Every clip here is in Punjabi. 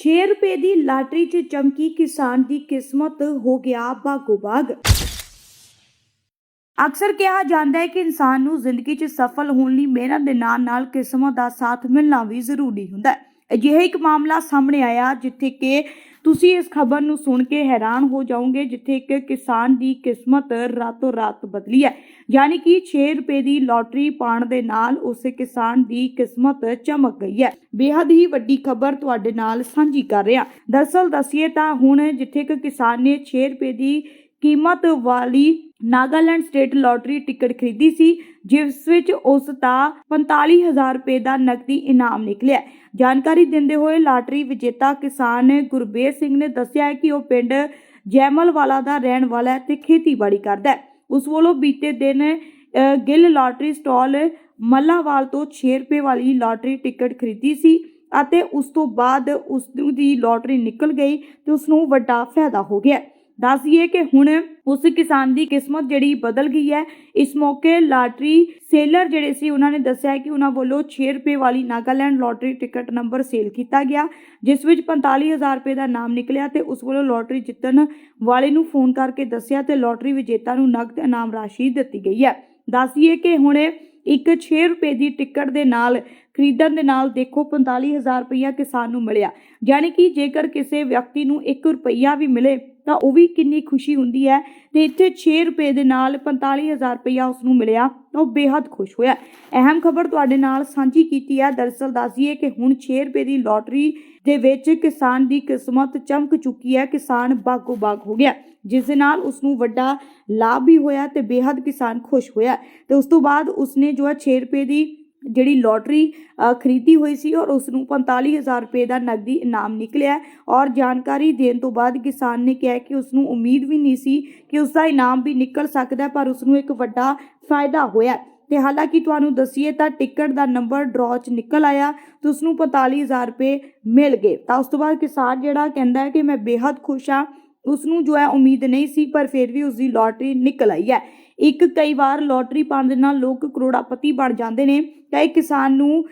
6 ਰੁਪਏ ਦੀ ਲਾਟਰੀ 'ਚ ਚਮਕੀ ਕਿਸਾਨ ਦੀ ਕਿਸਮਤ ਹੋ ਗਿਆ ਬਾਗੋ ਬਾਗ ਅਕਸਰ ਕਿਹਾ ਜਾਂਦਾ ਹੈ ਕਿ ਇਨਸਾਨ ਨੂੰ ਜ਼ਿੰਦਗੀ 'ਚ ਸਫਲ ਹੋਣ ਲਈ ਮਿਹਨਤ ਦੇ ਨਾਲ-ਨਾਲ ਕਿਸਮਤ ਦਾ ਸਾਥ ਮਿਲਣਾ ਵੀ ਜ਼ਰੂਰੀ ਹੁੰਦਾ ਹੈ। ਅਜਿਹਾ ਇੱਕ ਮਾਮਲਾ ਸਾਹਮਣੇ ਆਇਆ ਜਿੱਥੇ ਕਿ ਤੁਸੀਂ ਇਸ ਖਬਰ ਨੂੰ ਸੁਣ ਕੇ ਹੈਰਾਨ ਹੋ ਜਾਓਗੇ, ਜਿੱਥੇ ਇੱਕ ਕਿਸਾਨ ਦੀ ਕਿਸਮਤ ਰਾਤੋਂ ਰਾਤ ਬਦਲੀ ਹੈ। ਯਾਨੀ ਕਿ 6 ਰੁਪਏ ਦੀ ਲੋਟਰੀ ਪਾਣ ਦੇ ਨਾਲ ਉਸ ਕਿਸਾਨ ਦੀ ਕਿਸਮਤ ਚਮਕ ਗਈ ਹੈ। ਬੇहद ਹੀ ਵੱਡੀ ਖਬਰ ਤੁਹਾਡੇ ਨਾਲ ਸਾਂਝੀ ਕਰ ਰਿਹਾ। ਦਰਅਸਲ ਦਸੀਏ ਤਾਂ ਹੁਣ ਜਿੱਥੇ ਇੱਕ ਕਿਸਾਨ ਨੇ 6 ਰੁਪਏ ਦੀ ਕੀਮਤ ਵਾਲੀ ਨਾਗਾਲੈਂਡ ਸਟੇਟ ਲੋਟਰੀ ਟਿਕਟ ਖਰੀਦੀ ਸੀ, ਜਿਸ ਵਿੱਚ ਉਸ ਦਾ 45000 ਰੁਪਏ ਦਾ ਨਕਦੀ ਇਨਾਮ ਨਿਕਲਿਆ ਜਾਣਕਾਰੀ ਦਿੰਦੇ ਹੋਏ ਲਾਟਰੀ ਵਿਜੇਤਾ ਕਿਸਾਨ ਗੁਰਬੇਰ ਸਿੰਘ ਨੇ ਦੱਸਿਆ ਹੈ ਕਿ ਉਹ ਪਿੰਡ ਜੈਮਲਵਾਲਾ ਦਾ ਰਹਿਣ ਵਾਲਾ ਹੈ ਤੇ ਖੇਤੀਬਾੜੀ ਕਰਦਾ ਹੈ। ਉਸ ਵੱਲੋਂ ਬੀਤੇ ਦਿਨ ਗਿੱਲ ਲਾਟਰੀ ਸਟਾਲ ਮੱਲਾਵਾਲ ਤੋਂ 6 ਰੁਪਏ ਵਾਲੀ ਲਾਟਰੀ ਟਿਕਟ ਖਰੀਦੀ ਸੀ ਅਤੇ ਉਸ ਤੋਂ ਬਾਅਦ ਉਸ ਦੀ ਲਾਟਰੀ ਨਿਕਲ ਗਈ ਤੇ ਉਸ ਨੂੰ ਵੱਡਾ ਫਾਇਦਾ ਹੋ ਗਿਆ ਦੱਸ ਕਿ ਹੁਣ ਉਸ ਕਿਸਾਨ ਦੀ ਕਿਸਮਤ ਜਿਹੜੀ ਬਦਲ ਗਈ ਹੈ। ਇਸ ਮੌਕੇ ਲਾਟਰੀ ਸੇਲਰ ਜਿਹੜੇ ਸੀ, ਉਹਨਾਂ ਨੇ ਦੱਸਿਆ ਕਿ ਉਹਨਾਂ ਵੱਲੋਂ 6 ਰੁਪਏ ਵਾਲੀ Nagaland lottery ticket number sell ਕੀਤਾ ਗਿਆ, ਜਿਸ ਵਿੱਚ 45000 ਰੁਪਏ ਦਾ ਨਾਮ ਨਿਕਲਿਆ ਤੇ ਉਸ ਵੱਲੋਂ ਲਾਟਰੀ ਜਿੱਤਣ ਵਾਲੇ ਨੂੰ ਫੋਨ ਕਰਕੇ ਦੱਸਿਆ ਤੇ ਲਾਟਰੀ ਵਿਜੇਤਾ ਨੂੰ ਨਕਦ ਇਨਾਮ ਰਾਸ਼ੀ ਦਿੱਤੀ ਗਈ ਹੈ। ਦੱਸ ਕਿ ਹੁਣ ਇੱਕ 6 ਰੁਪਏ ਦੀ ਟਿਕਟ ਦੇ ਨਾਲ ਖਰੀਦਣ ਦੇ ਨਾਲ ਦੇਖੋ 45000 ਰੁਪਇਆ ਕਿਸਾਨ ਨੂੰ ਮਿਲਿਆ। ਯਾਨੀ ਕਿ ਜੇਕਰ ਕਿਸੇ ਵਿਅਕਤੀ ਨੂੰ 1 ਰੁਪਇਆ ਵੀ ਮਿਲੇ, ਤਾਂ ਉਹ ਵੀ ਕਿੰਨੀ ਖੁਸ਼ੀ ਹੁੰਦੀ ਹੈ। ਤੇ ਇੱਥੇ 6 ਰੁਪਏ ਦੇ ਨਾਲ 45000 ਰੁਪਇਆ ਉਸ ਨੂੰ ਮਿਲਿਆ, ਤਾਂ ਉਹ ਬੇਹੱਦ ਖੁਸ਼ ਹੋਇਆ। ਅਹਿਮ ਖਬਰ ਤੁਹਾਡੇ ਨਾਲ ਸਾਂਝੀ ਕੀਤੀ ਹੈ। ਦਰਸਲ ਦੱਸੀਏ ਕਿ ਹੁਣ 6 ਰੁਪਏ ਦੀ ਲੋਟਰੀ ਦੇ ਵਿੱਚ ਕਿਸਾਨ ਦੀ ਕਿਸਮਤ ਚਮਕ ਚੁੱਕੀ ਹੈ। ਕਿਸਾਨ ਬਾਗੋ ਬਾਗ ਹੋ ਗਿਆ, ਜਿਸ ਦੇ ਨਾਲ ਉਸ ਨੂੰ ਵੱਡਾ ਲਾਭ ਵੀ ਹੋਇਆ ਤੇ ਬੇਹੱਦ ਕਿਸਾਨ ਖੁਸ਼ ਹੋਇਆ। ਤੇ ਉਸ ਤੋਂ ਬਾਅਦ ਉਸਨੇ ਜੋ ਹੈ 6 ਰੁਪਏ ਦੀ ਜਿਹੜੀ ਲੋਟਰੀ ਖਰੀਦੀ ਹੋਈ ਸੀ ਔਰ ਉਸ ਨੂੰ 45000 ਰੁਪਏ ਦਾ ਨਕਦੀ ਇਨਾਮ ਨਿਕਲਿਆ ਔਰ ਜਾਣਕਾਰੀ ਦੇਣ ਤੋਂ ਬਾਅਦ ਕਿਸਾਨ ਨੇ ਕਿਹਾ ਕਿ ਉਸ ਨੂੰ ਉਮੀਦ ਵੀ ਨਹੀਂ ਸੀ ਕਿ ਉਸ ਦਾ ਇਨਾਮ ਵੀ ਨਿਕਲ ਸਕਦਾ ਪਰ ਉਸ ਨੂੰ ਇੱਕ ਵੱਡਾ ਫਾਇਦਾ ਹੋਇਆ ਹੈ। ਤੇ ਹਾਲਾਂਕਿ ਤੁਹਾਨੂੰ ਦਸੀਏ ਤਾਂ ਟਿਕਟ ਦਾ ਨੰਬਰ ਡਰਾਅ 'ਚ ਨਿਕਲ ਆਇਆ, ਤੇ ਉਸ ਨੂੰ 45000 ਰੁਪਏ ਮਿਲ ਗਏ ਤਾਂ ਉਸ ਤੋਂ ਬਾਅਦ ਕਿਸਾਨ ਜਿਹੜਾ ਕਹਿੰਦਾ ਹੈ ਕਿ ਮੈਂ ਬੇहद ਖੁਸ਼ ਹਾਂ ਉਸ ਨੂੰ ਜੋ ਹੈ ਉਮੀਦ ਨਹੀਂ ਸੀ, ਪਰ ਫਿਰ ਵੀ ਉਸ ਦੀ ਲੋਟਰੀ ਨਿਕਲ ਆਈ ਹੈ। ਇੱਕ ਕਈ ਵਾਰ ਲੋਟਰੀ ਪਾਉਣ ਦੇ ਨਾਲ ਲੋਕ ਕਰੋੜਾਪਤੀ ਬਣ ਜਾਂਦੇ ਨੇ, ਤਾਂ ਇਹ ਕਿਸਾਨ ਨੂੰ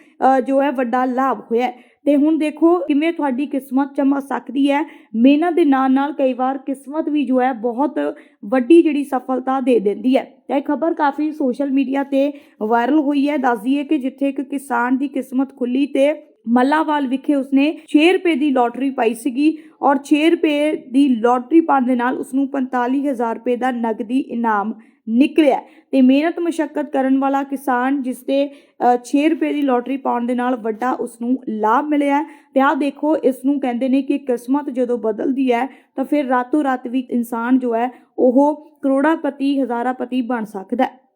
ਜੋ ਹੈ ਵੱਡਾ ਲਾਭ ਹੋਇਆ ਹੈ। ਤੇ ਹੁਣ ਦੇਖੋ ਕਿਵੇਂ ਤੁਹਾਡੀ ਕਿਸਮਤ ਚਮਕ ਸਕਦੀ ਹੈ। ਮਿਹਨਤ ਦੇ ਨਾਲ ਨਾਲ ਕਈ ਵਾਰ ਕਿਸਮਤ ਵੀ ਜੋ ਹੈ ਬਹੁਤ ਵੱਡੀ ਜਿਹੜੀ ਸਫਲਤਾ ਦੇ ਦਿੰਦੀ ਹੈ। ਤਾਂ ਇਹ ਖਬਰ ਕਾਫੀ ਸੋਸ਼ਲ ਮੀਡੀਆ ਤੇ ਵਾਇਰਲ ਹੋਈ ਹੈ। ਦੱਸਦੀ ਹੈ ਕਿ ਜਿੱਥੇ ਇੱਕ ਕਿਸਾਨ ਦੀ ਕਿਸਮਤ ਖੁੱਲੀ ਤੇ ਮੱਲਾਵਾਲ ਵਿਖੇ ਉਸਨੇ 6 ਰੁਪਏ ਦੀ ਲੋਟਰੀ ਪਾਈ ਸੀਗੀ ਔਰ 6 ਰੁਪਏ ਦੀ ਲੋਟਰੀ ਪਾਉਣ ਦੇ ਨਾਲ ਉਸਨੂੰ 45000 ਰੁਪਏ ਦਾ ਨਗਦੀ ਇਨਾਮ ਨਿਕਲਿਆ ਤੇ ਮਿਹਨਤ ਮਸ਼ੱਕਤ ਕਰਨ ਵਾਲਾ ਕਿਸਾਨ ਜਿਸ ਤੇ ਅ, 6 ਰੁਪਏ ਦੀ ਲੋਟਰੀ ਪਾਉਣ ਦੇ ਨਾਲ ਵੱਡਾ ਉਸ ਨੂੰ ਲਾਭ ਮਿਲਿਆ ਤੇ ਆਹ ਦੇਖੋ ਇਸ ਨੂੰ ਕਹਿੰਦੇ ਨੇ ਕਿ ਕਿਸਮਤ ਜਦੋਂ ਬਦਲਦੀ ਹੈ ਤਾਂ ਫਿਰ ਰਾਤੋਂ ਰਾਤ ਵੀ ਇਨਸਾਨ ਜੋ ਹੈ ਉਹ ਕਰੋੜਾਪਤੀ ਹਜ਼ਾਰਾਪਤੀ ਬਣ ਸਕਦਾ ਹੈ।